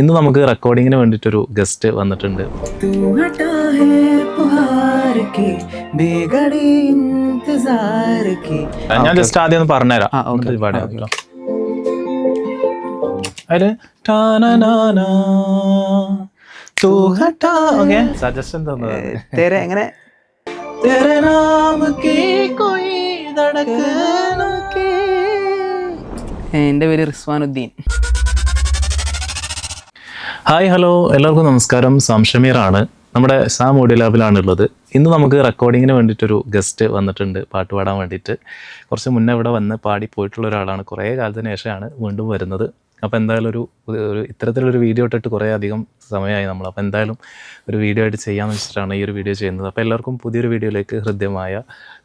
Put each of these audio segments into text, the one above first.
ഇന്ന് നമുക്ക് റെക്കോർഡിങ്ങിന് വേണ്ടിയിട്ടൊരു ഗസ്റ്റ് വന്നിട്ടുണ്ട് तू हटा है पुहार की बेगड़ी इंतजार की ഞാൻ ജസ്റ്റ് ആദ്യം ഒന്ന് പറഞ്ഞുതരാം ആ, okay. എന്നിട്ട് പാടാം ആ, okay. കേട്ടോ. അതില് ടാനനാനാ, തൂ ഹട്ടാ ഓക്കെ സജഷൻ തന്നത് तेरे എങ്ങനെ तेरे नाम की कोई धड़कन की എൻ്റെ പേര് റിസ്വാനുദ്ദീൻ ഹായ് ഹലോ. എല്ലാവർക്കും നമസ്കാരം. സംഷമീറാണ് നമ്മുടെ സാം ഓഡിയോ ലാബിലാണ് ഉള്ളത് ഇന്ന് നമുക്ക് റെക്കോർഡിങ്ങിന് വേണ്ടിയിട്ടൊരു ഗസ്റ്റ് വന്നിട്ടുണ്ട്. പാട്ട് പാടാൻ വേണ്ടിയിട്ട്. കുറച്ച് മുന്നേ ഇവിടെ വന്ന് പാടി പോയിട്ടുള്ള ഒരാളാണ്. കുറേ കാലത്തിന് ശേഷമാണ് വീണ്ടും വരുന്നത്. അപ്പോൾ എന്തായാലും ഒരു ഒരു ഇത്തരത്തിലൊരു വീഡിയോ ഇട്ടിട്ട് കുറേ അധികം സമയമായി നമ്മൾ. അപ്പോൾ എന്തായാലും ഒരു വീഡിയോ ആയിട്ട് ചെയ്യാമെന്ന് വെച്ചിട്ടാണ് ഈ ഒരു വീഡിയോ ചെയ്യുന്നത്. അപ്പോൾ എല്ലാവർക്കും പുതിയൊരു വീഡിയോയിലേക്ക് ഹൃദ്യമായ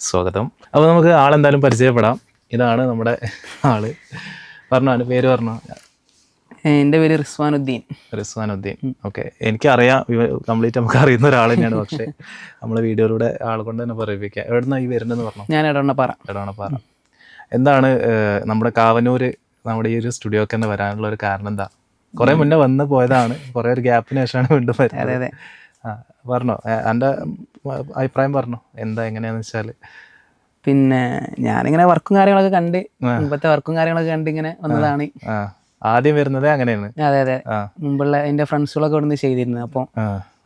സ്വാഗതം. അപ്പോൾ നമുക്ക് ആളെന്തായാലും പരിചയപ്പെടാം. ഇതാണ് നമ്മുടെ ആൾ. പറഞ്ഞോ പേര് പറഞ്ഞോ എന്റെ പേര് റിസ്വാനുദ്ദീൻ. റിസ്വാനുദ്ദീൻ. ഓക്കെ. എനിക്കറിയാം കംപ്ലീറ്റ് നമുക്ക് അറിയുന്ന ഒരാൾ തന്നെയാണ്. പക്ഷേ നമ്മളെ വീഡിയോയിലൂടെ ആൾ കൊണ്ട് തന്നെ പറയിപ്പിക്കുക എവിടുന്നാ ഈ വരുന്നതെന്ന് പറഞ്ഞു? ഞാൻ എടവണ്ണപ്പാറ. എടവണപ്പാറ എന്താണ് നമ്മുടെ കാവനൂര് നമ്മുടെ ഈ ഒരു സ്റ്റുഡിയോക്ക് തന്നെ വരാനുള്ള ഒരു കാരണം എന്താ? കുറെ മുന്നേ വന്ന് പോയതാണ്. കുറെ ഒരു ഗ്യാപ്പിന് ശേഷമാണ് വീണ്ടും വരുന്നത്. അതെ പറഞ്ഞോ. എന്റെ അഭിപ്രായം പറഞ്ഞോ. എന്താ എങ്ങനെയാന്ന് വെച്ചാൽ പിന്നെ ഞാനിങ്ങനെ വർക്കും കാര്യങ്ങളൊക്കെ കണ്ട് മുമ്പത്തെ വർക്കും കാര്യങ്ങളൊക്കെ കണ്ട് ഇങ്ങനെ വന്നതാണ്. ആദ്യം വരുന്നത് അങ്ങനെയാണ്. അതെ അതെ. മുമ്പുള്ള എന്റെ ഫ്രണ്ട്സുകളൊക്കെ ഇവിടുന്ന് ചെയ്തിരുന്നത്. അപ്പോൾ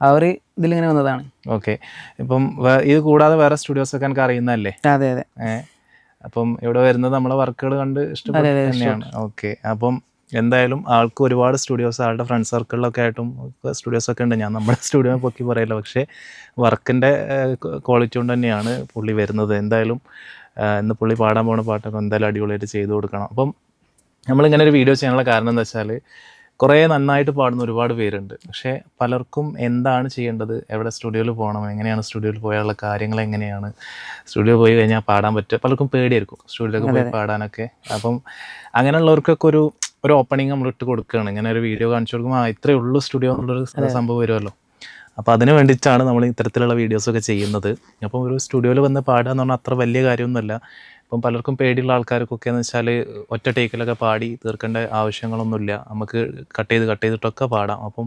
അവർ ഇതിലിങ്ങനെ വന്നതാണ്. ഓക്കെ. ഇപ്പം ഇത് കൂടാതെ വേറെ സ്റ്റുഡിയോസ് ഒക്കെ എനിക്ക് അറിയുന്നതല്ലേ? അതെ അതെ. അപ്പം ഇവിടെ വരുന്നത് നമ്മളെ വർക്കുകൾ കണ്ട് ഇഷ്ടപ്പെട്ടു തന്നെയാണ്. ഓക്കെ. അപ്പം എന്തായാലും ആൾക്ക് ഒരുപാട് സ്റ്റുഡിയോസ് ആളുടെ ഫ്രണ്ട് സർക്കിളിലൊക്കെ ആയിട്ടും സ്റ്റുഡിയോസ് ഒക്കെ ഉണ്ട്. ഞാൻ നമ്മുടെ സ്റ്റുഡിയോ പൊക്കി പറയില്ല. പക്ഷേ വർക്കിന്റെ ക്വാളിറ്റി കൊണ്ട് തന്നെയാണ് പുള്ളി വരുന്നത്. എന്തായാലും ഇന്ന് പുള്ളി പാടാൻ പോണ പാട്ടൊക്കെ എന്തായാലും അടിപൊളിയായിട്ട് ചെയ്തു കൊടുക്കണം. അപ്പം നമ്മളിങ്ങനെ ഒരു വീഡിയോ ചെയ്യാനുള്ള കാരണം എന്താ വെച്ചാൽ കുറേ നന്നായിട്ട് പാടുന്ന ഒരുപാട് പേരുണ്ട്. പക്ഷേ പലർക്കും എന്താണ് ചെയ്യേണ്ടത്? എവിടെ സ്റ്റുഡിയോയിൽ പോകണം? എങ്ങനെയാണ് സ്റ്റുഡിയോയിൽ പോയാലുള്ള കാര്യങ്ങൾ എങ്ങനെയാണ്? സ്റ്റുഡിയോ പോയി കഴിഞ്ഞാൽ പാടാൻ പറ്റുക. പലർക്കും പേടിയായിരിക്കും സ്റ്റുഡിയോയിലൊക്കെ പോയി പാടാനൊക്കെ. അപ്പം അങ്ങനെയുള്ളവർക്കൊക്കെ ഒരു ഒരു ഓപ്പണിങ് നമ്മൾ ഇട്ട് കൊടുക്കുകയാണ്. ഇങ്ങനെ ഒരു വീഡിയോ കാണിച്ചു കൊടുക്കുമ്പോൾ ഇത്രയേ ഉള്ളൂ സ്റ്റുഡിയോ എന്നുള്ളൊരു സംഭവം വരുമല്ലോ. അപ്പോൾ അതിന് വേണ്ടിയിട്ടാണ് നമ്മൾ ഇത്തരത്തിലുള്ള വീഡിയോസൊക്കെ ചെയ്യുന്നത്. അപ്പം ഒരു സ്റ്റുഡിയോയിൽ വന്ന് പാടുക എന്ന് പറഞ്ഞാൽ അത്ര വലിയ കാര്യമൊന്നുമല്ല. ഇപ്പം പലർക്കും പേടിയുള്ള ആൾക്കാർക്കൊക്കെ എന്ന് വെച്ചാൽ ഒറ്റ ടേക്കിലൊക്കെ പാടി തീർക്കേണ്ട ആവശ്യങ്ങളൊന്നുമില്ല. നമുക്ക് കട്ട് ചെയ്ത് കട്ട് ചെയ്തിട്ടൊക്കെ പാടാം. അപ്പം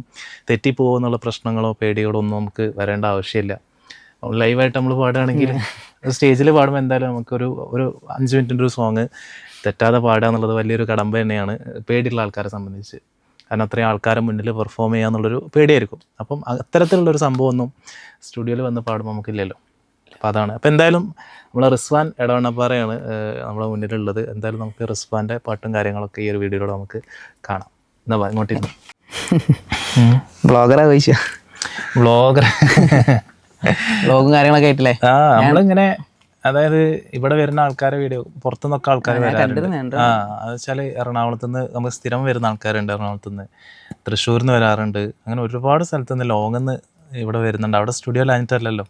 തെറ്റിപ്പോകുന്നുള്ള പ്രശ്നങ്ങളോ പേടികളോ ഒന്നും നമുക്ക് വരേണ്ട ആവശ്യമില്ല. ലൈവായിട്ട് നമ്മൾ പാടുകയാണെങ്കിൽ സ്റ്റേജിൽ പാടുമ്പോൾ എന്തായാലും നമുക്കൊരു ഒരു അഞ്ച് മിനിറ്റിന്റെ ഒരു സോങ് തെറ്റാതെ പാടുക എന്നുള്ളത് വലിയൊരു കടമ്പ തന്നെയാണ് പേടിയുള്ള ആൾക്കാരെ സംബന്ധിച്ച്. കാരണം അത്രയും ആൾക്കാരെ മുന്നിൽ പെർഫോം ചെയ്യുക എന്നുള്ളൊരു പേടിയായിരിക്കും. അപ്പം അത്തരത്തിലുള്ളൊരു സംഭവമൊന്നും സ്റ്റുഡിയോയിൽ വന്ന് പാടുമ്പോൾ നമുക്കില്ലല്ലോ. അപ്പോൾ അതാണ്. അപ്പോൾ എന്തായാലും നമ്മളെ റിസ്വാൻ എടവണ്ണപ്പാറയാണ് ഏഹ്, നമ്മളെ മുന്നിലുള്ളത്. എന്തായാലും നമുക്ക് റിസ്വാന്റെ പാട്ടും കാര്യങ്ങളൊക്കെ ഈ ഒരു വീഡിയോയിലൂടെ നമുക്ക് കാണാം. എന്നാ ഇങ്ങോട്ടിരുന്നു. ബ്ലോഗറാ ചോദിച്ച ബ്ലോഗർ. ബ്ലോഗും കാര്യങ്ങളൊക്കെ ആയിട്ടില്ലേ? ആ നമ്മളിങ്ങനെ അതായത് ഇവിടെ വരുന്ന ആൾക്കാരെ വീഡിയോ പുറത്തുനിന്നൊക്കെ ആൾക്കാർ വരാറുണ്ട്. ആ അത് വെച്ചാൽ എറണാകുളത്ത് നിന്ന് നമുക്ക് സ്ഥിരം വരുന്ന ആൾക്കാരുണ്ട് എറണാകുളത്ത് നിന്ന് തൃശ്ശൂരിൽ നിന്ന് വരാറുണ്ട്. അങ്ങനെ ഒരുപാട് സ്ഥലത്ത് നിന്ന് ലോങ്ങിൽ നിന്ന് ഇവിടെ വരുന്നുണ്ട്. അവിടെ സ്റ്റുഡിയോ ലാഞ്ഞിട്ടല്ലല്ലോ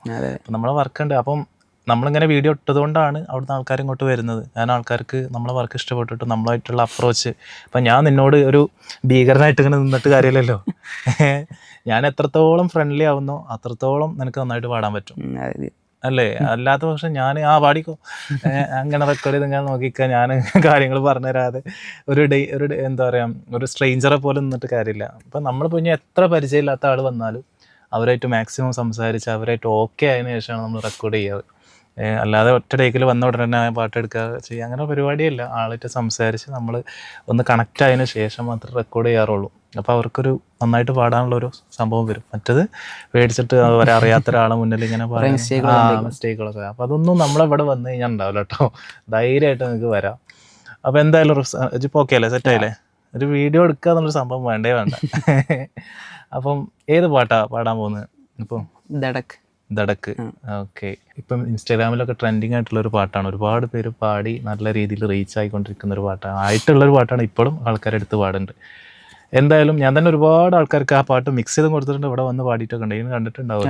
നമ്മളെ വർക്ക് ഉണ്ട്. അപ്പം നമ്മളിങ്ങനെ വീഡിയോ ഇട്ടതുകൊണ്ടാണ് അവിടുന്ന് ആൾക്കാർ ഇങ്ങോട്ട് വരുന്നത്. ഞാൻ ആൾക്കാർക്ക് നമ്മളെ വർക്ക് ഇഷ്ടപ്പെട്ടിട്ട് നമ്മളായിട്ടുള്ള അപ്രോച്ച് അപ്പം ഞാൻ നിന്നോട് ഒരു ഭീകരനായിട്ട് ഇങ്ങനെ നിന്നിട്ട് കാര്യമില്ലല്ലോ. ഞാൻ എത്രത്തോളം ഫ്രണ്ട്ലി ആവുന്നോ അത്രത്തോളം നിനക്ക് നന്നായിട്ട് പാടാൻ പറ്റും. അല്ലേ? അല്ലാത്ത പക്ഷെ ഞാൻ ആ പാടിക്കോ. അങ്ങനെ റെക്കോർഡ് ചെയ്ത് ഇങ്ങനെ നോക്കിക്കാൻ ഞാൻ കാര്യങ്ങൾ പറഞ്ഞു തരാതെ ഒരു ഡേ ഒരു എന്താ പറയുക ഒരു സ്ട്രെയിഞ്ചറെ പോലെ നിന്നിട്ട് കാര്യമില്ല. അപ്പം നമ്മളിപ്പോൾ ഇനി എത്ര പരിചയമില്ലാത്ത ആൾ വന്നാലും അവരായിട്ട് മാക്സിമം സംസാരിച്ച് അവരായിട്ട് ഓക്കെ ആയതിനു ശേഷമാണ് നമ്മൾ റെക്കോർഡ് ചെയ്യാറ് അല്ലാതെ ഒറ്റ ടേക്കിൽ വന്ന ഉടനെ തന്നെ പാട്ട് എടുക്കുക ചെയ്യുക അങ്ങനെ പരിപാടിയല്ല. ആളായിട്ട് സംസാരിച്ച് നമ്മൾ ഒന്ന് കണക്റ്റ് ആയതിനു ശേഷം മാത്രമേ റെക്കോർഡ് ചെയ്യാറുള്ളൂ. അപ്പോൾ അവർക്കൊരു നന്നായിട്ട് പാടാനുള്ള ഒരു സംഭവം വരും. മറ്റത് പേടിച്ചിട്ട് അവരെ അറിയാത്ത ഒരാളെ മുന്നിൽ ഇങ്ങനെ മിസ്റ്റേക്കുകളൊക്കെ അപ്പോൾ അതൊന്നും നമ്മളിവിടെ വന്നു കഴിഞ്ഞാൽ ഉണ്ടാവില്ല കേട്ടോ ധൈര്യമായിട്ട് നിങ്ങൾക്ക് വരാം. അപ്പോൾ എന്തായാലും ഇപ്പോൾ ഓക്കെ അല്ലേ? സെറ്റ് ആയില്ലേ? ഒരു വീഡിയോ എടുക്കുക എന്നുള്ള സംഭവം വേണ്ടേ വേണ്ട. അപ്പം ഏത് പാട്ടാ പാടാൻ പോകുന്നത് ഇപ്പം ദടക്ക് ദടക്ക് ഓക്കെ. ഇപ്പം ഇൻസ്റ്റാഗ്രാമിലൊക്കെ ട്രെൻഡിങ് ആയിട്ടുള്ള ഒരു പാട്ടാണ്. ഒരുപാട് പേര് പാടി നല്ല രീതിയിൽ റീച്ച് ആയിക്കൊണ്ടിരിക്കുന്ന ഒരു പാട്ടാണ് ആയിട്ടുള്ള ഒരു പാട്ടാണ് ഇപ്പോഴും ആൾക്കാരെടുത്ത് പാടുന്നുണ്ട് എന്തായാലും ഞാൻ തന്നെ ഒരുപാട് ആൾക്കാർക്ക് ആ പാട്ട് മിക്സ് ചെയ്തും കൊടുത്തിട്ടുണ്ട്. ഇവിടെ വന്ന് പാടിയിട്ടൊക്കെ ഉണ്ട്. ഇതിന് കണ്ടിട്ടുണ്ടാവും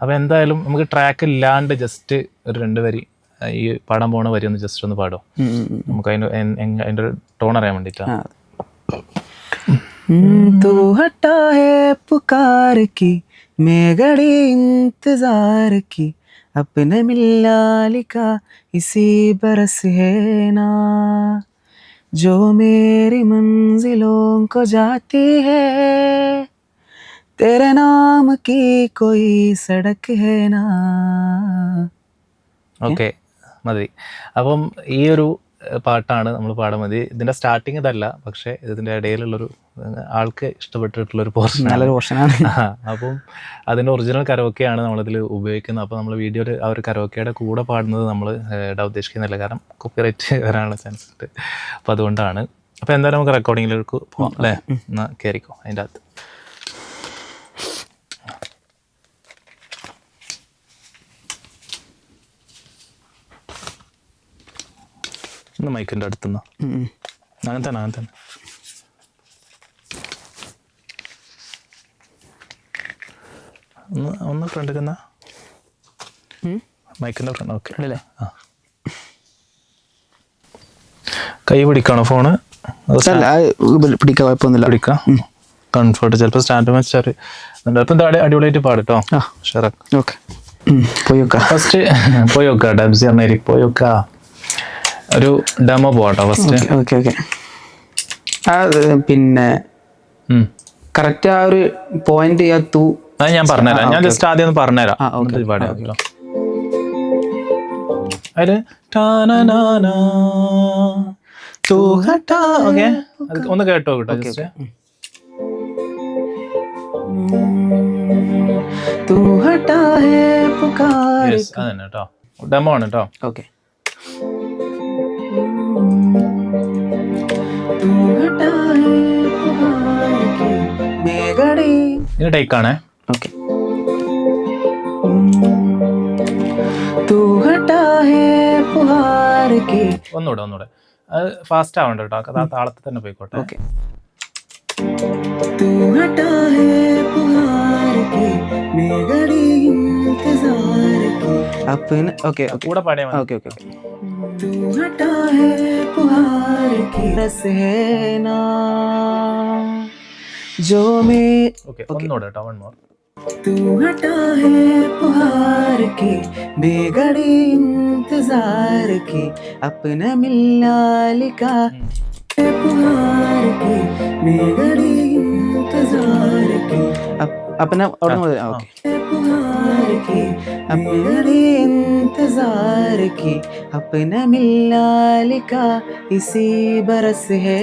അപ്പോൾ എന്തായാലും നമുക്ക് ട്രാക്ക് ഇല്ലാണ്ട് ജസ്റ്റ് ഒരു രണ്ട് വരി ഈ പാടാൻ പോണ വരി ഒന്ന് ജസ്റ്റ് ഒന്ന് പാടോ ഉം, ഉം, ഉം. നമുക്ക് അതിൻ്റെ അതിൻ്റെ ഒരു ടോൺ അറിയാൻ വേണ്ടിയിട്ടാണ് हाँ। तू हटा है पुकार की मैं गड़ी इंतजार की अपने मिलना लिखा इसी बरस है ना जो मेरी मंजिलों को जाती है तेरे नाम की कोई सड़क है ना ഓക്കെ മതി. അപ്പം ഈ ഒരു പാട്ടാണ് നമ്മൾ പാടാൻ മതി. ഇതിന്റെ സ്റ്റാർട്ടിങ് ഇതല്ല പക്ഷേ ഇതിന്റെ ഇടയിലുള്ളൊരു ആൾക്ക് ഇഷ്ടപ്പെട്ടിട്ടുള്ളൊരു പോർഷൻ നല്ലൊരു പോർഷനാണ് അപ്പം അതിന്റെ ഒറിജിനൽ കരോക്കെയാണ് നമ്മളിതിൽ ഉപയോഗിക്കുന്നത്. അപ്പോൾ നമ്മൾ വീഡിയോയിൽ ആ ഒരു കരോക്കയുടെ കൂടെ പാടുന്നത് നമ്മൾ ഇടാൻ ഉദ്ദേശിക്കുന്നില്ല. കാരണം കോപ്പിറൈറ്റ് വരാനുള്ള ചാൻസ് ഉണ്ട്. അപ്പോൾ അതുകൊണ്ടാണ്. അപ്പോൾ എന്തായാലും നമുക്ക് റെക്കോർഡിങ്ങിലേക്ക് പോകാം അല്ലേ? എന്നാൽ കയറിക്കോ അതിന്റെ അകത്ത്. ഒന്ന് മൈക്കിന്റെ അടുത്തുനിന്ന്. അങ്ങനെ തന്നെ അങ്ങനെ തന്നെ. ഒന്ന് ഒന്ന് ഫ്രണ്ടിൽ മൈക്കിന്റെ ഫ്രണ്ട് ഓക്കെ അല്ലേ ആ. കൈ പിടിക്കണോ ഫോണ് കുഴപ്പമൊന്നുമില്ല. പിടിക്കാം? കംഫർട്ട് ചിലപ്പോൾ സ്റ്റാൻഡ് വെച്ചാൽ അടി- അടിപൊളിയായിട്ട് പാടട്ടോ. ഷെറക്ക് ഓക്കെ. പോയി ഫസ്റ്റ് പോയി നോക്കാം ഡബ്സി പറഞ്ഞായിരിക്കും പോയി നോക്കാ ഒരു ഡെമോ പോകട്ടോ ഫസ്റ്റ് ഓക്കെ ഓക്കെ ആ പിന്നെ കറക്റ്റ് ആ ഒരു പോയിന്റ് ആ തൂ അത് ഞാൻ പറഞ്ഞുതരാം. ഞാൻ ജസ്റ്റ് ആദ്യം ഒന്ന് പറഞ്ഞുതരാം. ഒന്ന് കേട്ടോ കേട്ടോ കേട്ടോ. ഡെമോ ആണ് കേട്ടോ. ഓക്കെ ഇത് ടേക്കാണേ ഒന്നുകൂടെ ഒന്നുകൂടെ. അത് ഫാസ്റ്റ് ആവണ്ട കേട്ടോ. അത് ആ താളത്തിൽ തന്നെ പോയിക്കോട്ടെ. ഓക്കെ കൂടെ പാടിയാ ഓക്കെ ഓക്കെ ഓക്കെ ओके तू हटा है पुहार की रस है ना जो मैं ഓക്കെ ഒന്നുകൂടെ കേട്ടോ വൺ മോർ तू हटा है पुहार की बेगड़ी इंतजार की अपना मिलना लिखा है पुहार की बेगड़ी इंतजार की अप, अपना और ओके पुहार की बेगड़ी इंतजार की अपना मिलना लिखा इसी बरस है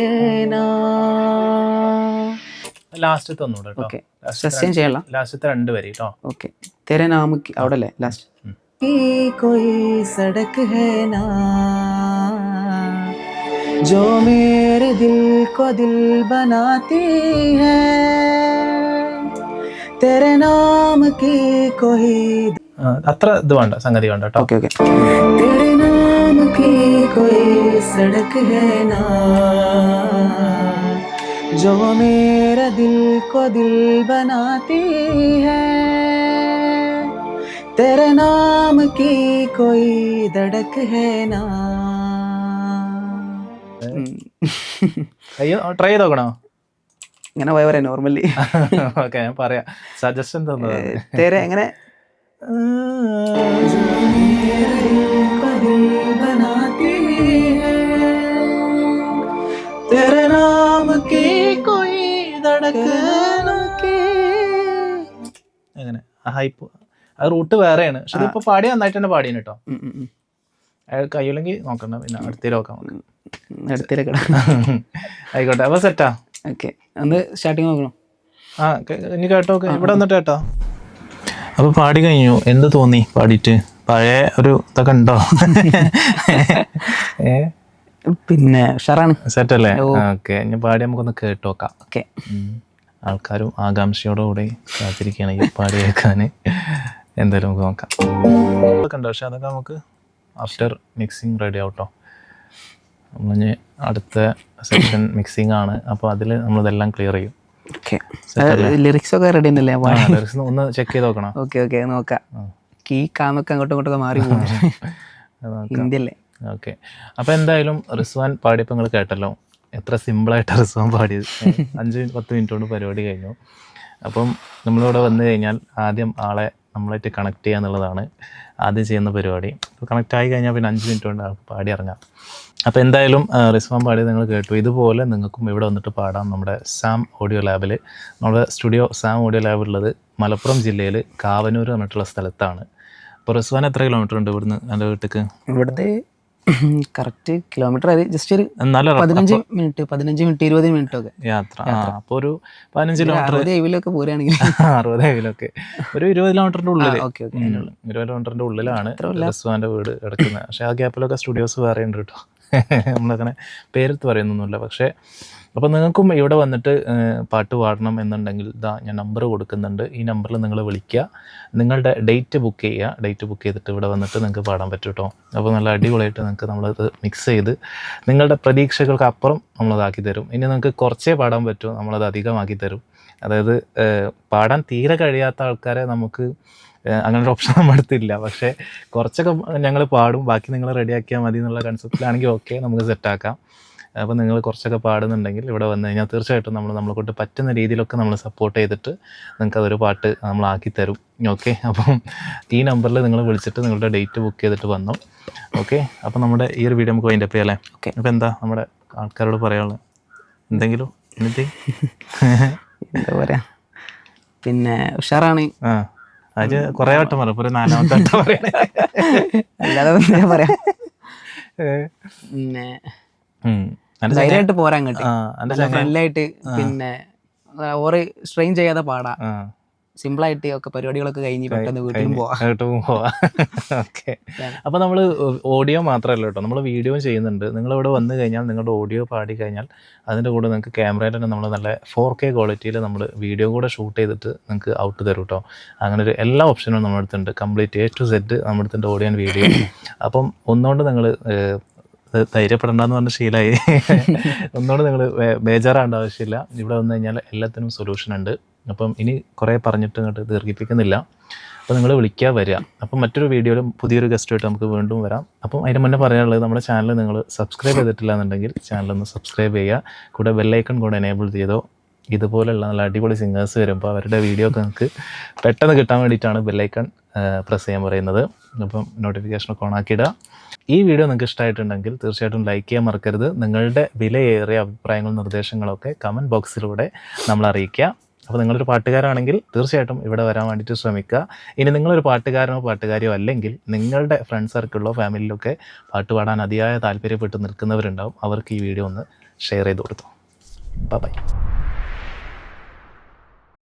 ना ലാസ്റ്റത്തെ ഒന്നുകൂടെ കേട്ടോ ഓക്കെ സസ്റ്റൈൻ ചെയ്യല ലാസ്റ്റത്തെ രണ്ട് വരി കേട്ടോ ओके तेरे नाम की അവിടെ അല്ലേ ലാസ്റ്റ് ഉം. की कोई सड़क है ना जो मेरे दिल को दिल बनाती है तेरे नाम की कोई ആ, അത്ര ഇത് വേണ്ട സംഗതി വേണ്ട കേട്ടോ ओके ओके तेरे नाम की कोई सड़क है ना जो मेरा दिल को दिल बनाती है तेरे नाम की कोई धड़क है ना അയ്യോ ട്രൈ ചെയ്ത് നോക്കണോ ഇങ്ങനെ പോയ പറയാം നോർമലി ഓക്കെ ഞാൻ പറയാം സജഷൻ തന്നത് തേരെ എങ്ങനെ तेरे नाम की कोई धड़कन की അങ്ങനെ ഹൈപ്പ് അത് റൂട്ട് വേറെയാണ് പക്ഷെ ഇതിപ്പോ പാടി നന്നായിട്ട് തന്നെ പാടിയാണ് കേട്ടോ ഉം, ഉം, ഉം. അയാൾ കഴിയില്ലെങ്കിൽ നോക്കണ്ട പിന്നെ അടുത്തേൽ നോക്കാം നമുക്ക് അടുത്തേക്ക് ആയിക്കോട്ടെ അപ്പൊ സെറ്റാ ഓക്കെ ഒന്ന് സ്റ്റാർട്ടിങ് നോക്കണം ആ കേ- ഇനി കേട്ടോ ഇവിടെ വന്നിട്ട് കേട്ടോ അപ്പൊ പാടി കഴിഞ്ഞു. എന്ത് തോന്നി പാടിയിട്ട്? പഴയ ഒരു ഇതൊക്കെ ഉണ്ടോ പിന്നെ ഉഷാറാണ്. സെറ്റ് അല്ലേ ഓക്കെ. ഇനി പാടി നമുക്കൊന്ന് കേട്ട് നോക്കാം ഓക്കെ ആൾക്കാരും ആകാംക്ഷയോടുകൂടി കാത്തിരിക്കുകയാണ് ഈ പാടി കേൾക്കാൻ. എന്തായാലും നമുക്ക് നോക്കാം. അതൊക്കെ ഉണ്ട് പക്ഷെ അതൊക്കെ നമുക്ക് ആഫ്റ്റർ മിക്സിങ് റെഡി ആവട്ടോ. നമ്മളിനി അടുത്ത സെക്ഷൻ മിക്സിംഗ് ആണ്. അപ്പോൾ അതിൽ നമ്മളിതെല്ലാം ക്ലിയർ ചെയ്യും. ഓക്കെ ലിറിക്സ് ഒക്കെ റെഡി ഉണ്ടല്ലേ? ആ, ഒന്ന് ചെക്ക് ചെയ്ത് നോക്കണം. ഓക്കെ ഓക്കെ നോക്കാം. കീ കാന്നൊക്കെ അങ്ങോട്ടും ഇങ്ങോട്ടൊക്കെ മാറി ഹിന്ദി ഓക്കെ അപ്പോൾ എന്തായാലും റിസ്വാൻ പാടിയപ്പോ നിങ്ങൾ കേട്ടല്ലോ. എത്ര സിമ്പിളായിട്ട് റിസ്വാൻ പാടിയത്. അഞ്ച് പത്ത് മിനിറ്റ് കൊണ്ട് പരിപാടി കഴിഞ്ഞു. അപ്പം നമ്മളിവിടെ വന്നു കഴിഞ്ഞാൽ ആദ്യം ആളെ നമ്മളായിട്ട് കണക്ട് ചെയ്യുക എന്നുള്ളതാണ് ആദ്യം ചെയ്യുന്ന പരിപാടി. കണക്ട് ആയി കഴിഞ്ഞാൽ പിന്നെ അഞ്ച് മിനിറ്റ് കൊണ്ട് ആൾക്ക് പാടി ഇറങ്ങാം. അപ്പോൾ എന്തായാലും റിസ്വാൻ പാടി നിങ്ങൾ കേട്ടു. ഇതുപോലെ നിങ്ങൾക്കും ഇവിടെ വന്നിട്ട് പാടാം നമ്മുടെ സാം ഓഡിയോ ലാബിൽ. നമ്മുടെ സ്റ്റുഡിയോ സാം ഓഡിയോ ലാബ് ഉള്ളത് മലപ്പുറം ജില്ലയിൽ കാവനൂർ പറഞ്ഞിട്ടുള്ള സ്ഥലത്താണ്. അപ്പോൾ റിസ്വാൻ എത്ര കിലോമീറ്റർ ഉണ്ട് ഇവിടുന്ന് എന്റെ വീട്ടിലേക്ക് ഇവിടുത്തെ കറക്റ്റ് കിലോമീറ്റർ അത് ജസ്റ്റ് ഒരു നല്ല പതിനഞ്ച് മിനിറ്റ് പതിനഞ്ച് മിനിറ്റ് ഇരുപത് മിനിറ്റ് ഒക്കെ. യാത്ര. അപ്പോൾ ഒരു പതിനഞ്ച് കിലോമീറ്റർ അറുപത് എവിലൊക്കെ പോരുകയാണെങ്കിൽ അറുപത് എവിലൊക്കെ ഒരു ഇരുപത് കിലോമീറ്ററിന്റെ ഉള്ളിൽ ഓക്കെ ഓക്കെ. ഇരുപത് കിലോമീറ്ററിന്റെ ഉള്ളിലാണ് റിസ്വാന്റെ വീട് കിടക്കുന്നത്. പക്ഷേ ആ ഗ്യാപ്പിലൊക്കെ സ്റ്റുഡിയോസ് വേറെ ഉണ്ട് കേട്ടോ. നമ്മളങ്ങനെ പേരെടുത്ത് പറയുന്നൊന്നുമില്ല. പക്ഷേ അപ്പോൾ നിങ്ങൾക്കും ഇവിടെ വന്നിട്ട് പാട്ട് പാടണം എന്നുണ്ടെങ്കിൽ ഇതാ ഞാൻ നമ്പർ കൊടുക്കുന്നുണ്ട്. ഈ നമ്പറിൽ നിങ്ങൾ വിളിക്കുക. നിങ്ങളുടെ ഡേറ്റ് ബുക്ക് ചെയ്യുക. ഡേറ്റ് ബുക്ക് ചെയ്തിട്ട് ഇവിടെ വന്നിട്ട് നിങ്ങൾക്ക് പാടാൻ പറ്റും കേട്ടോ അപ്പോൾ നല്ല അടിപൊളിയായിട്ട് നിങ്ങൾക്ക് നമ്മളത് മിക്സ് ചെയ്ത് നിങ്ങളുടെ പ്രതീക്ഷകൾക്ക് അപ്പുറം നമ്മളതാക്കി തരും. ഇനി നിങ്ങൾക്ക് കുറച്ചേ പാടാൻ പറ്റൂ നമ്മളത് അധികമാക്കി തരും. അതായത് പാടാൻ തീരെ കഴിയാത്ത ആൾക്കാരെ നമുക്ക് അങ്ങനൊരു അങ്ങനെ ഒരു ഓപ്ഷൻ നമ്മുടെ അടുത്തില്ല പക്ഷേ കുറച്ചൊക്കെ ഞങ്ങൾ പാടും. ബാക്കി നിങ്ങൾ റെഡിയാക്കിയാൽ മതി എന്നുള്ള കൺസെപ്റ്റിലാണെങ്കിൽ ഓക്കെ നമുക്ക് സെറ്റാക്കാം അപ്പോൾ നിങ്ങൾ കുറച്ചൊക്കെ പാടുന്നുണ്ടെങ്കിൽ ഇവിടെ വന്നു കഴിഞ്ഞാൽ തീർച്ചയായിട്ടും നമ്മൾ നമ്മളെ കൊണ്ട് പറ്റുന്ന രീതിയിലൊക്കെ നമ്മൾ സപ്പോർട്ട് ചെയ്തിട്ട് നിങ്ങൾക്ക് അതൊരു പാട്ട് നമ്മൾ ആക്കി തരും. ഓക്കെ അപ്പം ഈ നമ്പറിൽ നിങ്ങൾ വിളിച്ചിട്ട് നിങ്ങളുടെ ഡേറ്റ് ബുക്ക് ചെയ്തിട്ട് വന്നു. ഓക്കെ അപ്പോൾ നമ്മുടെ ഈ ഒരു വീഡിയോ നമുക്ക് അതിന്റെ അല്ലേ? ഓക്കെ അപ്പോൾ എന്താ നമ്മുടെ ആൾക്കാരോട് പറയാനുള്ളത്? എന്തെങ്കിലും? എന്നിട്ട് എന്താ പറയാ? പിന്നെ ഉഷാറാണ്. അത് കുറേ വട്ടം പറയാം ഒരു നാലാമത്തെ വട്ടം പറയണേ. അല്ലാതെ പറയാ. പിന്നെ ധൈര്യമായിട്ട് പോരാ അങ്ങോട്ട്. ആ എന്റെ ഫ്രണ്ട്ലായിട്ട് പിന്നെ ഓറ് സ്ട്രെയിൻ ചെയ്യാതെ പാടാ. ആയിട്ട് ഒക്കെ പരിപാടികളൊക്കെ കഴിഞ്ഞ് പെട്ടെന്ന് വീട്ടിലും പോവാം. ഓക്കെ. അപ്പോൾ നമ്മൾ ഓഡിയോ മാത്രമല്ല കേട്ടോ. നമ്മൾ വീഡിയോ ചെയ്യുന്നുണ്ട്. നിങ്ങൾ ഇവിടെ വന്നു കഴിഞ്ഞാൽ നിങ്ങളുടെ ഓഡിയോ പാടി കഴിഞ്ഞാൽ അതിന്റെ കൂടെ നിങ്ങൾക്ക് ക്യാമറയിൽ തന്നെ നമ്മൾ നല്ല ഫോർ കെ ക്വാളിറ്റിയിൽ നമ്മൾ വീഡിയോ കൂടെ ഷൂട്ട് ചെയ്തിട്ട് നിങ്ങൾക്ക് ഔട്ട് തരും കേട്ടോ. അങ്ങനെ ഒരു എല്ലാ ഓപ്ഷനും നമ്മുടെ അടുത്തുണ്ട്. കംപ്ലീറ്റ് എ ടു സെറ്റ് നമ്മുടെ അടുത്തുണ്ട് ഓഡിയോ ആൻഡ് വീഡിയോ. അപ്പം ഒന്നുകൊണ്ട് നിങ്ങൾ ധൈര്യപ്പെടണ്ടെന്ന് പറഞ്ഞ ശീലമായി ഒന്നുകൊണ്ട് നിങ്ങൾ ബേജാറാവേണ്ട ആവശ്യമില്ല. ഇവിടെ വന്നു കഴിഞ്ഞാൽ എല്ലാത്തിനും സൊല്യൂഷൻ ഉണ്ട്. അപ്പം ഇനി കുറേ പറഞ്ഞിട്ട് ഇങ്ങോട്ട് ദീർഘിപ്പിക്കുന്നില്ല. അപ്പോൾ നിങ്ങൾ വിളിക്കുക വരിക. അപ്പം മറ്റൊരു വീഡിയോയിലും പുതിയൊരു ഗസ്റ്റുമായിട്ട് നമുക്ക് വീണ്ടും വരാം. അപ്പം അതിന് മുന്നേ പറയാനുള്ളത് നമ്മുടെ ചാനൽ നിങ്ങൾ സബ്സ്ക്രൈബ് ചെയ്തിട്ടില്ല എന്നുണ്ടെങ്കിൽ ചാനലൊന്ന് സബ്സ്ക്രൈബ് ചെയ്യുക. കൂടെ ബെല്ലൈക്കൺ കൂടെ എനേബിൾ ചെയ്തോ. ഇതുപോലെയുള്ള നല്ല അടിപൊളി സിംഗേഴ്സ് വരുമ്പോൾ അവരുടെ വീഡിയോ ഒക്കെ നിങ്ങൾക്ക് പെട്ടെന്ന് കിട്ടാൻ വേണ്ടിയിട്ടാണ് ബെല്ലൈക്കൺ പ്രസ് ചെയ്യാൻ പറയുന്നത്. അപ്പം നോട്ടിഫിക്കേഷനൊക്കെ ഓൺ ആക്കിയിടുക. ഈ വീഡിയോ നിങ്ങൾക്ക് ഇഷ്ടമായിട്ടുണ്ടെങ്കിൽ തീർച്ചയായിട്ടും ലൈക്ക് ചെയ്യാൻ മറക്കരുത്. നിങ്ങളുടെ വിലയേറിയ അഭിപ്രായങ്ങളും നിർദ്ദേശങ്ങളൊക്കെ കമന്റ് ബോക്സിലൂടെ നമ്മൾ അറിയിക്കുക അപ്പോൾ നിങ്ങളൊരു പാട്ടുകാരാണെങ്കിൽ തീർച്ചയായിട്ടും ഇവിടെ വരാൻ വേണ്ടിയിട്ട് ശ്രമിക്കുക. ഇനി നിങ്ങളൊരു പാട്ടുകാരനോ പാട്ടുകാരിയോ അല്ലെങ്കിൽ നിങ്ങളുടെ ഫ്രണ്ട് സർക്കിളിലോ ഫാമിലിയിലൊക്കെ പാട്ട് പാടാൻ അതിയായ താല്പര്യപ്പെട്ട് നിൽക്കുന്നവരുണ്ടാവും. അവർക്ക് ഈ വീഡിയോ ഒന്ന് ഷെയർ ചെയ്ത് കൊടുത്തു. ബൈ